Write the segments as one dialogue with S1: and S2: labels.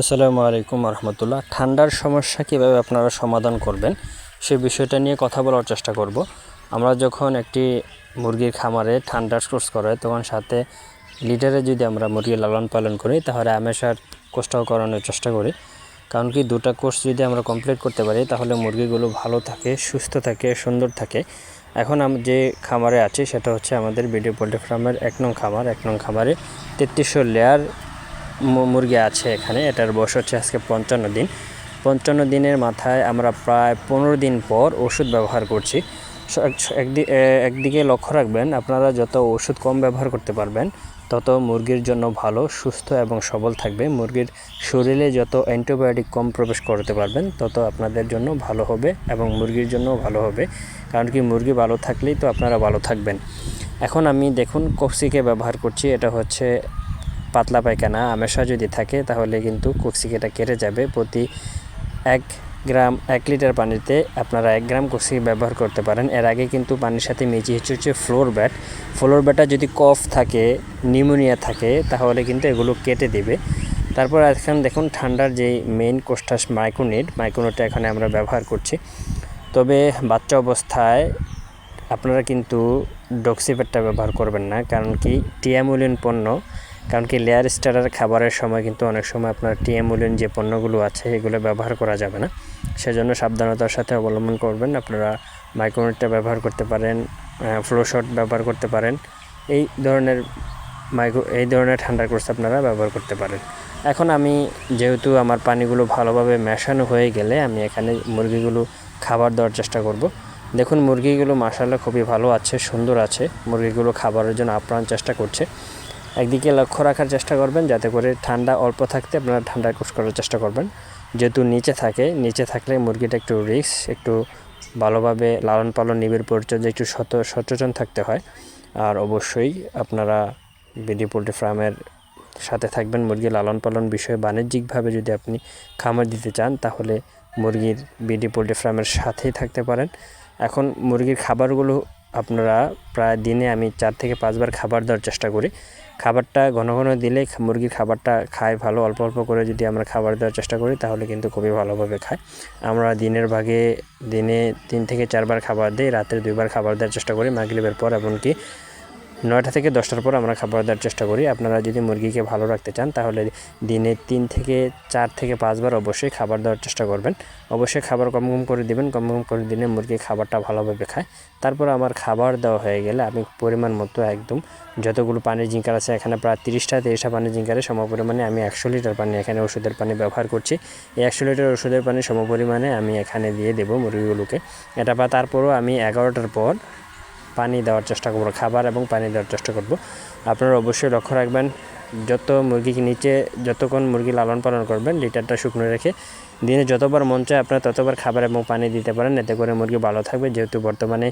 S1: আসসালামু আলাইকুম রহমতুল্লাহ। ঠান্ডার সমস্যা কীভাবে আপনারা সমাধান করবেন, সে বিষয়টা নিয়ে কথা বলার চেষ্টা করব। আমরা যখন একটি মুরগির খামারে ঠান্ডার কোর্স করে তখন সাথে লিটারে যদি আমরা মুরগি লালন পালন করি, তাহলে আমেশার কোর্সটাও করানোর চেষ্টা করি। কারণ কি, দুটা কোর্স যদি আমরা কমপ্লিট করতে পারি, তাহলে মুরগিগুলো ভালো থাকে, সুস্থ থাকে, সুন্দর থাকে। এখন আমি যে খামারে আছি, সেটা হচ্ছে আমাদের বিডিও পোল্ট্রি ফার্মের এক নং খামার। এক নং খামারে তেত্রিশশো লেয়ার মুরগি আছে এখানে, এটার বয়স হচ্ছে আজকে পঞ্চান্ন দিন। পঞ্চান্ন দিনের মাথায় আমরা প্রায় পনেরো দিন পর ওষুধ ব্যবহার করছি। একদি- একদিকে লক্ষ্য রাখবেন, আপনারা যত ওষুধ কম ব্যবহার করতে পারবেন, তত মুরগির জন্য ভালো, সুস্থ এবং সবল থাকবে। মুরগির শরীরে যত অ্যান্টিবায়োটিক কম প্রবেশ করতে পারবেন, তত আপনাদের জন্য ভালো হবে এবং মুরগির জন্য ভালো হবে। কারণ কি, মুরগি ভালো থাকলেই তো আপনারা ভালো থাকবেন। এখন আমি দেখুন কপসিকে ব্যবহার করছি, এটা হচ্ছে পাতলা পায়খানা, আমেশা যদি থাকে, তাহলে কিন্তু কক্সিকেটা কেটে যাবে। প্রতি এক গ্রাম, এক লিটার পানিতে আপনারা এক গ্রাম কক্সিক ব্যবহার করতে পারেন। এর আগে কিন্তু পানির সাথে মিশিয়ে হচ্ছে হচ্ছে ফ্লোর ব্যাট। ফ্লোর ব্যাটা যদি কফ থাকে, নিউমোনিয়া থাকে, তাহলে কিন্তু এগুলো কেটে দিবে। তারপর এখন দেখুন, ঠান্ডার যে মেইন কোস্টাস মাইক্রোনিট মাইক্রোনিটটা এখানে আমরা ব্যবহার করছি। তবে বাচ্চা অবস্থায় আপনারা কিন্তু ডক্সিপেটটা ব্যবহার করবেন না, কারণ কি টিয়ামুলিন পণ্য কারণ কি লেয়ার স্টারের খাবারের সময় কিন্তু অনেক সময় আপনার টিয়ামুলিন যে পণ্যগুলো আছে, এগুলো ব্যবহার করা যাবে না। সেজন্য সাবধানতার সাথে অবলম্বন করবেন। আপনারা মাইক্রোনেটটা ব্যবহার করতে পারেন ফ্লোশট ব্যবহার করতে পারেন। এই ধরনের মাইক্রো এই ধরনের ঠান্ডার কোর্স আপনারা ব্যবহার করতে পারেন। এখন আমি যেহেতু আমার পানিগুলো ভালোভাবে মেশানো হয়ে গেলে আমি এখানে মুরগিগুলো খাবার দেওয়ার চেষ্টা করব। দেখুন, মুরগিগুলো মাসাল্লাহ খুবই ভালো আছে, সুন্দর আছে। মুরগিগুলো খাবারের জন্য আপ্রাণ চেষ্টা করছে। একদিকে লক্ষ্য রাখার চেষ্টা করবেন, যাতে করে ঠান্ডা অল্প থাকতে আপনারা ঠান্ডা কোষ করার চেষ্টা করবেন। যেহেতু নিচে থাকে, নিচে থাকলে মুরগিটা একটু রিস্ক, একটু ভালোভাবে লালন পালন নিবিড় পরিচর্যা, একটু সত, সচেতন থাকতে হয়। আর অবশ্যই আপনারা বিডি পোলট্রি ফার্মের সাথে থাকবেন। মুরগি লালন পালন বিষয়ে বাণিজ্যিকভাবে যদি আপনি খামার দিতে চান, তাহলে মুরগির বিডি পোলট্রি ফার্মের সাথেই থাকতে পারেন। এখন মুরগির খাবারগুলো আপনারা প্রায় দিনে আমি চার থেকে পাঁচবার খাবার দেওয়ার চেষ্টা করি। খাবারটা ঘন ঘন দিলে মুরগির খাবারটা খায় ভালো, অল্প অল্প করে যদি আমরা খাবার দেওয়ার চেষ্টা করি তাহলে কিন্তু খুবই ভালোভাবে খায়। আমরা দিনের ভাগে দিনে তিন থেকে চারবার খাবার দিই, রাতের দুইবার খাবার দেওয়ার চেষ্টা করি মাগরিবের পর, এমনকি নয়টা থেকে দশটার পর আমরা খাবার দেওয়ার চেষ্টা করি। আপনারা যদি মুরগিকে ভালো রাখতে চান, তাহলে দিনে তিন থেকে চার থেকে পাঁচবার অবশ্যই খাবার দেওয়ার চেষ্টা করবেন। অবশ্যই খাবার কম কম করে দিবেন, কম কম করে দিলে মুরগি খাবারটা ভালোভাবে খায়। তারপর আমার খাবার দেওয়া হয়ে গেলে আমি পরিমাণ মতো একদম যতগুলো পানির জিঙ্কার আছে, এখানে প্রায় তিরিশটা তিরিশটা পানির জিঙ্কারে সমপরিমাণে আমি একশো লিটার পানি এখানে ওষুধের পানি ব্যবহার করছি। এই একশো লিটার ওষুধের পানি সমপরিমাণে আমি এখানে দিয়ে দেবো মুরগিগুলোকে। এটা বা তারপরও আমি এগারোটার পর পানি দেওয়ার চেষ্টা করব, খাবার এবং পানি দেওয়ার চেষ্টা করব। আপনারা অবশ্যই লক্ষ্য রাখবেন, যত মুরগিকে নিচে, যতক্ষণ মুরগি লালন পালন করবেন, লিটারটা শুকনো রেখে দিনে যতবার মন চায় আপনারা ততবার খাবার এবং পানি দিতে পারেন, এতে করে মুরগি ভালো থাকবে। যেহেতু বর্তমানে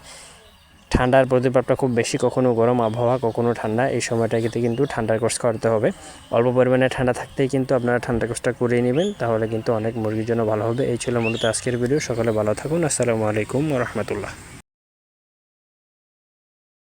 S1: ঠান্ডার প্রতিভাবটা খুব বেশি, কখনো গরম আবহাওয়া, কখনো ঠান্ডা, এই সময়টাকে কিন্তু ঠান্ডার কোর্স করতে হবে। অল্প পরিমাণে ঠান্ডা থাকতেই কিন্তু আপনারা ঠান্ডা কোর্সটা করিয়ে নেবেন, তাহলে কিন্তু অনেক মুরগির জন্য ভালো হবে। এই ছিল মূলত আজকের ভিডিও, সকালে ভালো থাকুন, আসসালামু আলাইকুম রহমতুল্লাহ।